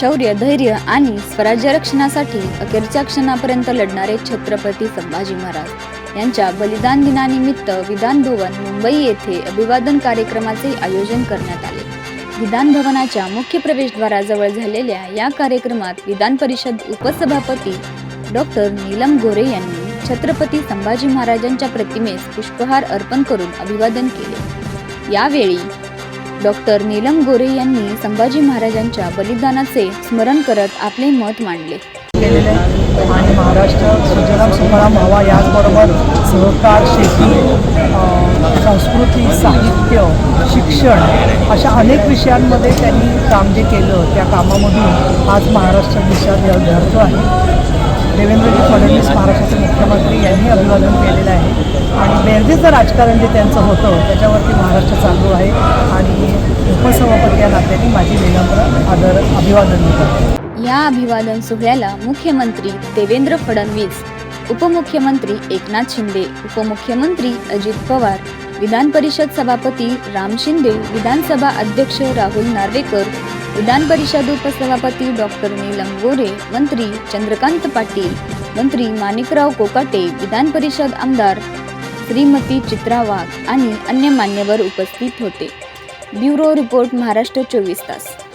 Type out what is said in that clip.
शौर्य धैर्य आणि स्वराज्य रक्षणासाठी अखेरच्या क्षणापर्यंत लढणारे छत्रपती संभाजी महाराज. यांच्या बलिदान दिनानिमित्त विधान भवन मुंबई येथे अभिवादन कार्यक्रमाचे आयोजन करण्यात आले. विधान भवनाच्या मुख्य प्रवेशद्वाराजवळ झालेल्या या कार्यक्रमात विधान परिषद उपसभापती डॉक्टर नीलम गोरे यांनी छत्रपती संभाजी महाराजांच्या प्रतिमेस पुष्पहार अर्पण करून अभिवादन केले. यावेळी डॉक्टर नीलम गोरे यांनी संभाजी महाराजांच्या बलिदानाचे स्मरण करत आपले मत मांडले. केलेले आहे आणि महाराष्ट्र सुजलाम सुफलाम व्हावा याचबरोबर सहकार शेती संस्कृती साहित्य शिक्षण अशा अनेक विषयांमध्ये त्यांनी काम जे केलं त्या कामामधून आज महाराष्ट्र देशात धरतो आहे. देवेंद्रजी फडणवीस महाराष्ट्राचे मुख्यमंत्री यांनी अभिवादन केलेलं आहे. आणि बेरजेचं राजकारण जे त्यांचं होतं त्याच्यावरती महाराष्ट्र चालू आहे. उपसभापती या नात्याने माझी विनम्र आदर अभिवादन मी या अभिवादन सोहळ्याला मुख्यमंत्री देवेंद्र फडणवीस उपमुख्यमंत्री एकनाथ शिंदे उपमुख्यमंत्री अजित पवार विधान परिषद सभापती राम शिंदे विधानसभा अध्यक्ष राहुल नार्वेकर विधान परिषद उपसभापती डॉक्टर नीलम गोरे मंत्री चंद्रकांत पाटील मंत्री माणिकराव कोकाटे विधान परिषद आमदार श्रीमती चित्रा वाघ आणि अन्य मान्यवर उपस्थित होते. ब्युरो रिपोर्ट महाराष्ट्र चोवीस तास.